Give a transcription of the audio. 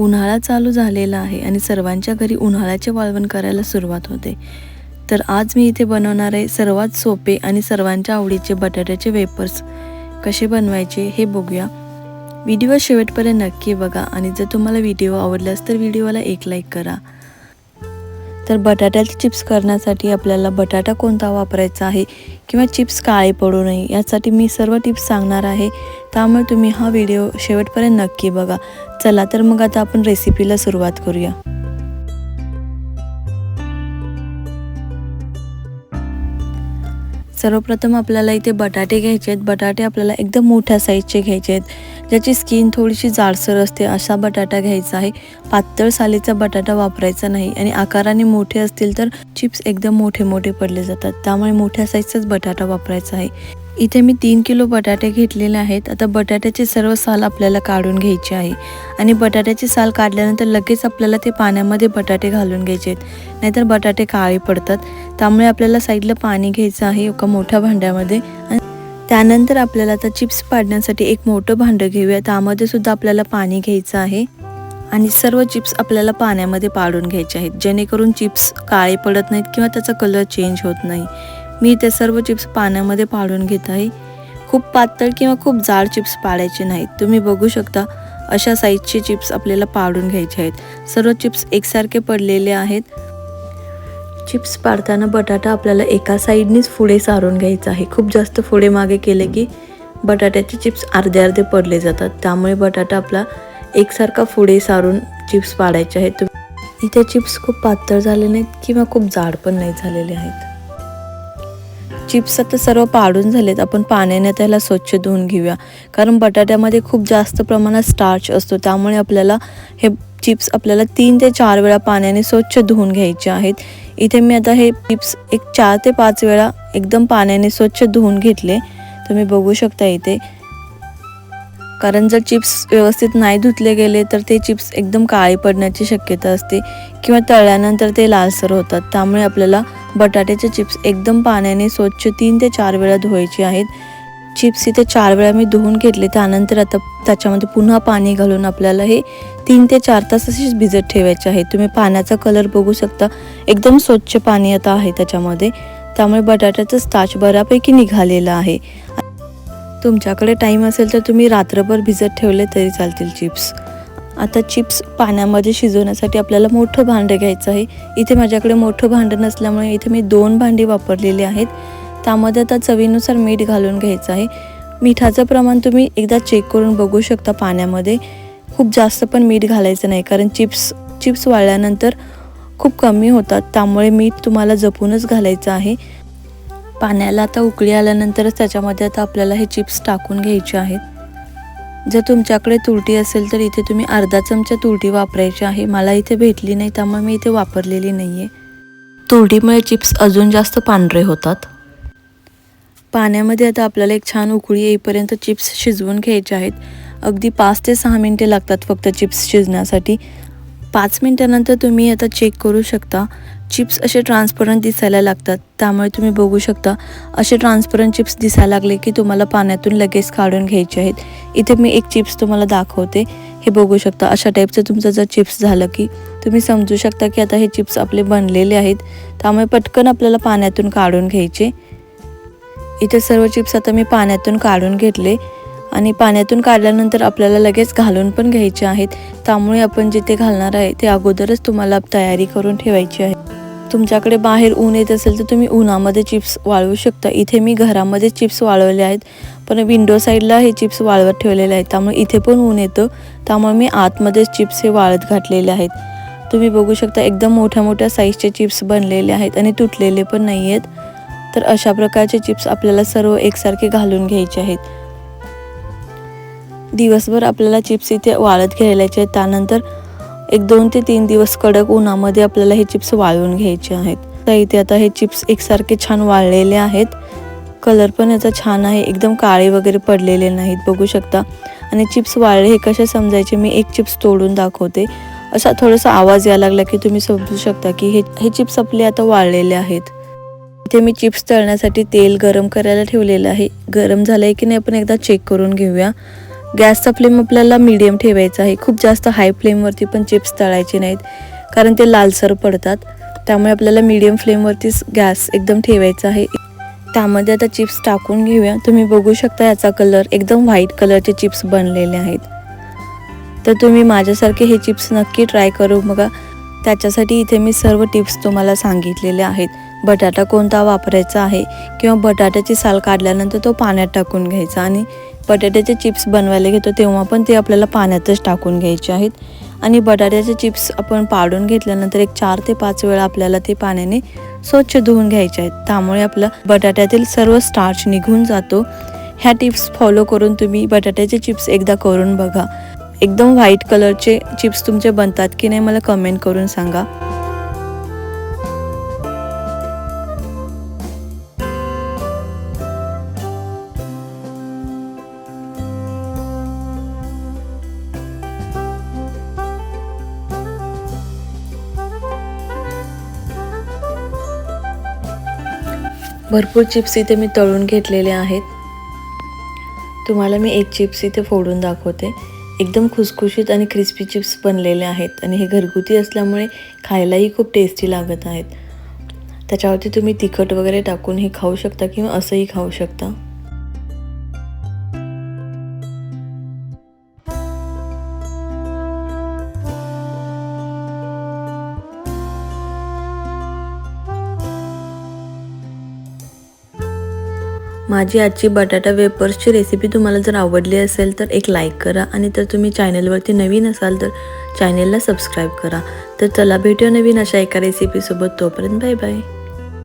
उन्हाळा चालू झालेला आहे आणि सर्वांच्या घरी उन्हाळ्याचे वाळवण करायला सुरुवात होते. तर आज मी इथे बनवणार आहे सर्वात सोपे आणि सर्वांच्या आवडीचे बटाट्याचे वेपर्स. कसे बनवायचे हे बघूया. व्हिडिओ शेवटपर्यंत नक्की बघा आणि जर तुम्हाला व्हिडिओ आवडलास तर व्हिडिओला एक लाईक करा. तर बटाट्याचे चिप्स करण्यासाठी आपल्याला बटाटा कोणता वापरायचा आहे किंवा चिप्स काळे पडू नये यासाठी मी सर्व टिप्स सांगणार आहे. त्यामुळे तुम्ही हा व्हिडिओ शेवटपर्यंत नक्की बघा. चला तर मग आता आपण रेसिपीला सुरुवात करूया. सर्वप्रथम आपल्याला इथे बटाटे घ्यायचे आहेत. बटाटे आपल्याला एकदम मोठ्या साईजचे घ्यायचे आहेत. ज्याची स्किन थोडीशी जाडसर असते असा बटाटा घ्यायचा आहे. पातळ सालीचा बटाटा वापरायचा नाही आणि आकाराने मोठे असतील तर चिप्स एकदम मोठे मोठे पडले जातात. त्यामुळे मोठ्या साईजचाच बटाटा वापरायचा आहे. इथे मी तीन किलो बटाटे घेतलेले आहेत. आता बटाट्याचे सर्व साल आपल्याला काढून घ्यायचे आहे. आणि बटाट्याचे साल काढल्यानंतर लगेच आपल्याला ते पाण्यामध्ये बटाटे घालून घ्यायचे आहेत. नाहीतर बटाटे काळे पडतात. त्यामुळे आपल्याला साईडला पाणी घ्यायचं आहे एका मोठ्या भांड्यामध्ये. त्यानंतर आपल्याला आता चिप्स पाडण्यासाठी एक मोठं भांडं घेऊया. त्यामध्ये सुद्धा आपल्याला पाणी घ्यायचं आहे. आणि सर्व चिप्स आपल्याला पाण्यामध्ये पाडून घ्यायचे आहेत. जेणेकरून चिप्स काळे पडत नाहीत किंवा त्याचा कलर चेंज होत नाही. मी ते सर्व चिप्स पाण्यामध्ये पाडून घेत आहे. खूप पातळ किंवा खूप जाड चिप्स पाडायचे नाहीत. तुम्ही बघू शकता अशा साईजचे चिप्स आपल्याला पाडून घ्यायचे आहेत. सर्व चिप्स एकसारखे पडलेले आहेत. चिप्स पाडताना बटाटा आपल्याला एका साईडनीच पुढे सारून घ्यायचा आहे. खूप जास्त पुढे मागे केले की बटाट्याचे चिप्स अर्धे अर्धे पडले जातात. त्यामुळे बटाटा आपला एकसारखा पुढे सारून चिप्स पाडायचे आहेत. इथे चिप्स खूप पातळ झाले नाहीत किंवा खूप जाड पण नाही झालेले आहेत. चिप्स आता सर्व पाडून झालेत. आपण पाण्याने त्याला स्वच्छ धुवून घेऊया. कारण बटाट्यामध्ये खूप जास्त प्रमाणात स्टार्च असतो. त्यामुळे आपल्याला हे चिप्स आपल्याला तीन ते चार वेळा पाण्याने स्वच्छ धुवून घ्यायचे आहेत. इथे मी आता हे चिप्स एक चार ते पाच वेळा एकदम पाण्याने स्वच्छ धुवून घेतले. तुम्ही बघू शकता इथे. कारण जर चिप्स व्यवस्थित नाही धुतले गेले तर ते चिप्स एकदम काळे पडण्याची शक्यता असते किंवा तळल्यानंतर ते लालसर होतात. त्यामुळे आपल्याला बटाट्याचे चिप्स एकदम पाण्याने स्वच्छ तीन ते चार वेळा धुवायचे आहेत. चिप्स इथे चार वेळा मी धुवून घेतले. त्यानंतर आता त्याच्यामध्ये पुन्हा पाणी घालून आपल्याला हे तीन ते चार तास असेच भिजत ठेवायचे आहे. तुम्ही पाण्याचा कलर बघू शकता. एकदम स्वच्छ पाणी आता आहे त्याच्यामध्ये. त्यामुळे बटाट्याचं स्टार्च बऱ्यापैकी निघालेलं आहे. तुमच्याकडे टाईम असेल तर तुम्ही रात्रभर भिजत ठेवले तरी चालतील चिप्स. आता चिप्स पाण्यामध्ये शिजवण्यासाठी आपल्याला मोठं भांडं घ्यायचं आहे. इथे माझ्याकडे मोठं भांडं नसल्यामुळे इथे मी दोन भांडी वापरलेली आहेत. त्यामध्ये आता चवीनुसार मीठ घालून घ्यायचं आहे. मिठाचं प्रमाण तुम्ही एकदा चेक करून बघू शकता पाण्यामध्ये. खूप जास्त पण मीठ घालायचं नाही कारण चिप्स चिप्स वाळल्यानंतर खूप कमी होतात. त्यामुळे मीठ तुम्हाला जपूनच घालायचं आहे. पाण्याला आता उकळी आल्यानंतरच त्याच्यामध्ये आता आपल्याला हे चिप्स टाकून घ्यायचे आहेत. जर तुमच्याकडे तुरटी असेल तर इथे तुम्ही अर्धा चमचा तुरटी वापरायची आहे. मला इथे भेटली नाही त्यामुळे मी इथे वापरलेली नाही आहे तुरटीमुळे चिप्स अजून जास्त पांढरे होतात. पाण्यामध्ये आता आपल्याला एक छान उकळी येईपर्यंत चिप्स शिजवून घ्यायचे आहेत. अगदी पाच ते सहा मिनटे लागतात फक्त चिप्स शिजण्यासाठी. पाच मिनटानंतर तुम्ही आता चेक करू शकता. चिप्स असे ट्रान्सपरंट दिसायला लागतात. त्यामुळे तुम्ही बघू शकता असे ट्रान्सपरंट चिप्स दिसायला लागले की तुम्हाला पाण्यातून लगेच काढून घ्यायचे आहेत. इथे मी एक चिप्स तुम्हाला दाखवते. हे बघू शकता अशा टाईपचं तुमचं जर चिप्स झालं की तुम्ही समजू शकता की आता हे चिप्स आपले बनलेले आहेत. त्यामुळे पटकन आपल्याला पाण्यातून काढून घ्यायचे. इथे सर्व चिप्स आता मी पाण्यातून काढून घेतले. आणि पाण्यातून काढल्यानंतर आपल्याला लगेच घालून पण घ्यायचे आहेत. त्यामुळे आपण जिथे घालणार आहे ते अगोदरच तुम्हाला तयारी करून ठेवायची आहे. तुमच्याकडे बाहेर ऊन येत असेल तर तुम्ही उन्हामध्ये चिप्स वाळवू शकता. इथे मी घरामध्ये चिप्स वाळवले आहेत पण विंडो साईडला हे चिप्स वाळवत ठेवलेले आहेत. त्यामुळे इथे पण ऊन येतं. त्यामुळे मी आतमध्येच चिप्स हे वाळत घातलेले आहेत. तुम्ही बघू शकता एकदम मोठ्या मोठ्या साईजचे चिप्स बनलेले आहेत आणि तुटलेले पण नाही आहेत. तर अशा प्रकारचे चिप्स आपल्याला सर्व एकसारखे घालून घ्यायचे आहेत. दिवसभर आपल्याला चिप्स इथे वाळत घ्यायलाचे आहेत. त्यानंतर एक दोन ते तीन दिवस कडक उन्हामध्ये आपल्याला हे चिप्स वाळवून घ्यायचे आहेत. तर इथे आता हे चिप्स एकसारखे छान वाळलेले आहेत. कलर पण याचा छान आहे. एकदम काळे वगैरे पडलेले नाहीत बघू शकता. आणि चिप्स वाळले हे कसे समजायचे? मी एक चिप्स तोडून दाखवते. असा थोडासा आवाज यायला लागला की तुम्ही समजू शकता की हे हे चिप्स आपले आता वाळलेले आहेत. इथे मी चिप्स तळण्यासाठी तेल गरम करायला ठेवलेलं आहे. गरम झालं आहे की नाही आपण एकदा चेक करून घेऊया. गॅसचा फ्लेम आपल्याला मीडियम ठेवायचा आहे. खूप जास्त हाय फ्लेमवरती पण चिप्स तळायचे नाहीत. कारण ते लालसर पडतात. त्यामुळे आपल्याला मीडियम फ्लेमवरतीच गॅस एकदम ठेवायचा आहे. त्यामध्ये आता चिप्स टाकून घेऊया. तुम्ही बघू शकता याचा कलर एकदम व्हाईट कलरचे चिप्स बनलेले आहेत. तर तुम्ही माझ्यासारखे हे चिप्स नक्की ट्राय करू बघा. त्याच्यासाठी इथे मी सर्व टिप्स तुम्हाला सांगितलेले आहेत. बटाटा कोणता वापरायचा आहे? किंवा बटाट्याची साल काढल्यानंतर तो पाण्यात टाकून घ्यायचा आणि बटाट्याचे चिप्स बनवायला घेतो तेव्हा पण ते आपल्याला पाण्यातच टाकून घ्यायचे आहेत. आणि बटाट्याचे चिप्स आपण पाडून घेतल्यानंतर एक चार ते पाच वेळा आपल्याला ते पाण्याने स्वच्छ धुवून घ्यायचे आहेत. त्यामुळे आपलं बटाट्यातील सर्व स्टार्च निघून जातो. ह्या टिप्स फॉलो करून तुम्ही बटाट्याचे चिप्स एकदा करून बघा. एकदम व्हाईट कलरचे चिप्स तुमचे बनतात की नाही मला कमेंट करून सांगा. भरपूर चिप्स इथे मी तळून घेतलेले आहेत. तुम्हाला मी एक चिप्स इथे फोडून दाखवते. एकदम खुसखुशीत आणि क्रिस्पी चिप्स बनलेले आहेत आणि हे घरगुती असल्यामुळे खायलाही खूप टेस्टी लागत आहेत. त्याच्यावरती तुम्ही तिखट वगैरे टाकून हे खाऊ शकता किंवा असंही खाऊ शकता. माझी आजची बटाटा वेपर्सची रेसिपी तुम्हाला जर आवडली असेल तर एक लाईक करा आणि तर तुम्ही चॅनलवरती नवीन असाल तर चॅनलला सबस्क्राईब करा. तर चला भेटूया नवीन अशा एका रेसिपीसोबत तोपर्यंत बाय बाय